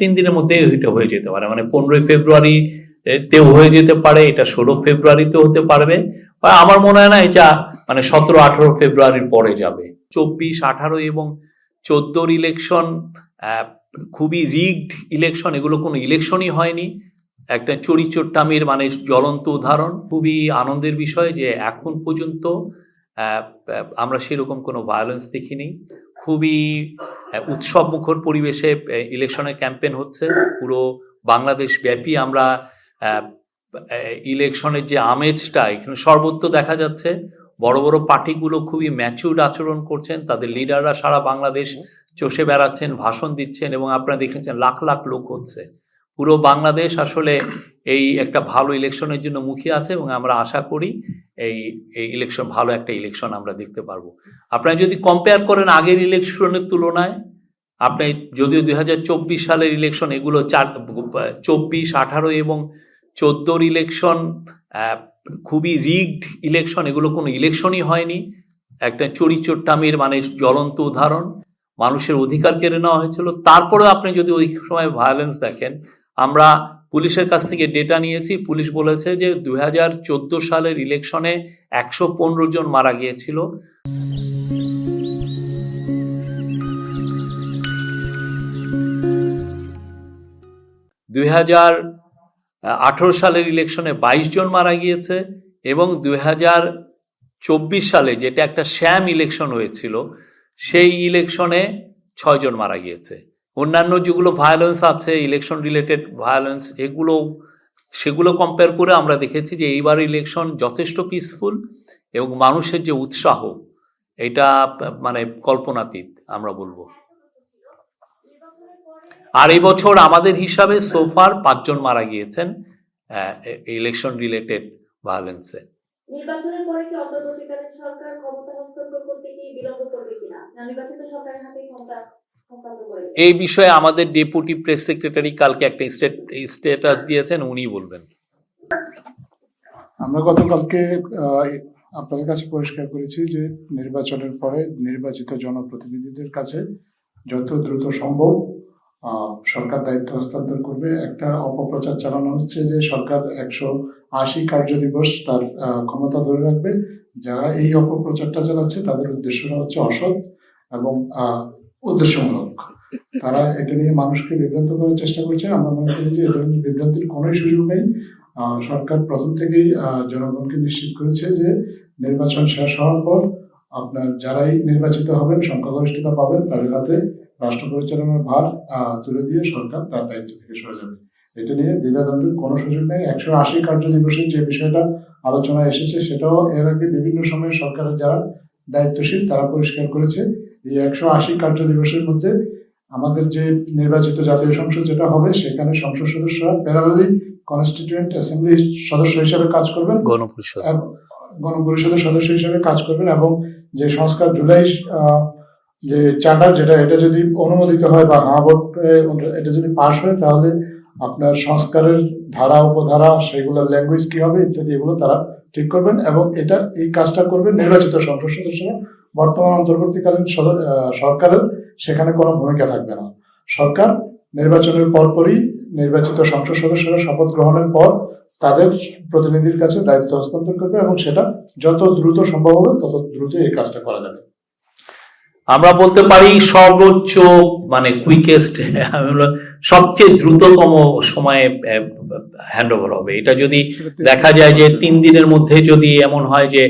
তিন দিনের মধ্যে এটা হয়ে যেতে পারে। মানে পনেরোই ফেব্রুয়ারি তেও হয়ে যেতে পারে, এটা ষোলো ফেব্রুয়ারিতে হতে পারবে। আমার মনে হয় না, এটা মানে সতেরো আঠারো ফেব্রুয়ারির পরে যাবে। চব্বিশ, আঠারো এবং চোদ্দোর ইলেকশন খুবই রিগড ইলেকশন এগুলো কোনো ইলেকশনই হয়নি। একটা চড়ি চোট্টামির মানে জ্বলন্ত উদাহরণ। খুবই আনন্দের বিষয় যে এখন পর্যন্ত আমরা সেরকম কোনো ভায়োলেন্স দেখিনি। খুবই উৎসব মুখর পরিবেশে ইলেকশনের ক্যাম্পেন হচ্ছে। পুরো বাংলাদেশ ব্যাপী আমরা ইলেকশনের যে আমেজটা এখানে সর্বত্র দেখা যাচ্ছে। বড় বড় পার্টিগুলো খুবই ম্যাচিউর্ড আচরণ করছেন। তাদের লিডাররা সারা বাংলাদেশ চষে বেড়াচ্ছেন ভাষণ দিচ্ছেন এবং আপনারা দেখেছেন লাখ লাখ লোক হচ্ছে। পুরো বাংলাদেশ আসলে এই একটা ভালো ইলেকশনের জন্য মুখিয়ে আছে এবং আমরা আশা করি এই এই ইলেকশন, ভালো একটা ইলেকশন আমরা দেখতে পারব। আপনারা যদি কম্পেয়ার করেন আগের ইলেকশনের তুলনায়, আপনি যদিও দুই হাজার চব্বিশ সালের ইলেকশন, এগুলো চার, চব্বিশ, আঠারো এবং চোদ্দোর ইলেকশন খুবই রিগড ইলেকশন, এগুলো কোনো ইলেকশনই হয়নি। একটা চড়ি চোট্টামির মানে জ্বলন্ত উদাহরণ। মানুষের অধিকার কেড়ে নেওয়া হয়েছিল। তারপরেও আপনি যদি ওই সময় ভায়োলেন্স দেখেন আমরা পুলিশের কাছ থেকে ডেটা নিয়েছি। পুলিশ বলেছে যে দুই হাজার চোদ্দ সালের ইলেকশনে একশো পনেরো জন মারা গিয়েছিল। দুই হাজার আঠেরো সালের ইলেকশনে বাইশ জন মারা গিয়েছে এবং দুই হাজার চব্বিশ সালে যেটা একটা শ্যাম ইলেকশন হয়েছিল, সেই ইলেকশনে ছয়জন মারা গিয়েছে। অন্যান্য যেগুলো ভায়োলেন্স আছে ইলেকশন রিলেটেড ভায়োলেন্স এগুলো, সেগুলো কম্পেয়ার করে আমরা দেখেছি যে এইবার ইলেকশন যথেষ্ট পিসফুল এবং মানুষের যে উৎসাহ, এটা মানে কল্পনাতীত আমরা বলব। আর এই বছর আমাদের হিসাবে সোফার পাঁচজন মারা গিয়েছেন ইলেকশন রিলেটেড ভায়োলেন্সে সরকার ক্ষমতা হস্তান্তর করতে কি বিলম্ব করবে কিনা? নির্বাচিত সরকারের ক্ষমতা এই বিষয়ে আমাদের ডেপুটি প্রেস সেক্রেটারি কালকে একটা স্টেটাস দিয়েছেন, উনি বলবেন। আমরা গতকালকে আপনাদের কাছে পরিষ্কার করেছি যে নির্বাচনের পরে নির্বাচিত জনপ্রতিনিধিদের কাছে যত দ্রুত সম্ভব সরকার দায়িত্ব হস্তান্তর করবে। একটা অপপ্রচার চালানো হচ্ছে যে সরকার একশো আশি কার্য দিবস তার ক্ষমতা ধরে রাখবে। যারা এই অপপ্রচারটা চালাচ্ছে, তাদের উদ্দেশ্যটা হচ্ছে অসৎ এবং উদ্দেশ্যমূলক। তারা এটা নিয়ে মানুষকে বিভ্রান্ত করার চেষ্টা করছে। আমরা মনে করি যে বিভ্রান্তির কোনো সুযোগ নেই। সরকার প্রথম থেকেই জনগণকে নিশ্চিত করেছে যে নির্বাচন শেষ হওয়ার পর আপনার যারাই নির্বাচিত হবেন, সংখ্যাগরিষ্ঠতা পাবেন, তাদের হাতে রাষ্ট্র পরিচালনার ভার তুলে দিয়ে সরকার তার দায়িত্ব থেকে সরে যাবে। এটা নিয়ে দ্বিধাদ্বন্দ্বের কোনো সুযোগ নেই। একশো আশি কার্য দিবসের যে বিষয়টা আলোচনায় এসেছে, সেটাও এর আগে বিভিন্ন সময়ে সরকারের যারা দায়িত্বশীল, তারা পরিষ্কার করেছে। এই একশো আশি কার্য দিবসের মধ্যে আমাদের যে নির্বাচিত জাতীয় সংসদ যেটা হবে সেখানে সংসদ সদস্যরা প্যারালালি কনস্টিটিউয়েন্ট অ্যাসেম্বলি সদস্য হিসেবে কাজ করবেন। গণপরিষদ। এবং গণপরিষদের সদস্য হিসেবে কাজ করবেন এবং যে সংস্কার জুলাই যে চার্টার যেটা এটা যদি অনুমোদিত হয় বা হ্যাঁ এটা যদি পাশ হয় তাহলে আপনার সংস্কারের ধারা, উপধারা সেগুলোর ল্যাঙ্গুয়েজ কি হবে ইত্যাদি এগুলো তারা ঠিক করবেন এবং এটা, এই কাজটা করবেন নির্বাচিত সংসদ সদস্যরা বর্তমান অন্তর্বর্তীকালীন সরকারের, সেখানে কোনো ভূমিকা থাকবে না। সরকার নির্বাচনের পরপরই নির্বাচিত সংসদ সদস্যরা শপথ গ্রহণের পর তাদের প্রতিনিধির কাছে দায়িত্ব হস্তান্তর করবে এবং সেটা যত দ্রুত সম্ভব হবে তত দ্রুত এই কাজটা করা যাবে। আমরা বলতে পারি সর্বোচ্চ মানে কুইকেস্ট সবচেয়ে দ্রুততম সময়ে হ্যান্ড ওভার হবে। এটা যদি দেখা যায় যে তিন দিনের মধ্যে যদি এমন হয় যে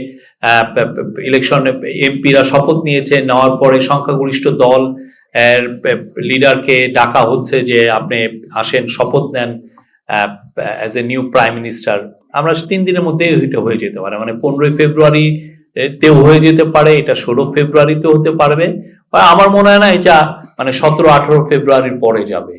ইলেকশন এমপিরা শপথ নিয়েছে, নেওয়ার পরে সংখ্যাগরিষ্ঠ দল লিডারকে ডাকা হচ্ছে যে আপনি আসেন, শপথ নেন as a new prime minister আমরা তিন দিনের মধ্যে এটা হয়ে যেতে পারে। মানে পনেরোই ফেব্রুয়ারি তেও হয়ে যেতে পারে, এটা ষোলো ফেব্রুয়ারিতে হতে পারবে। আমার মনে হয় না, এটা মানে সতেরো আঠারো ফেব্রুয়ারির পরে যাবে।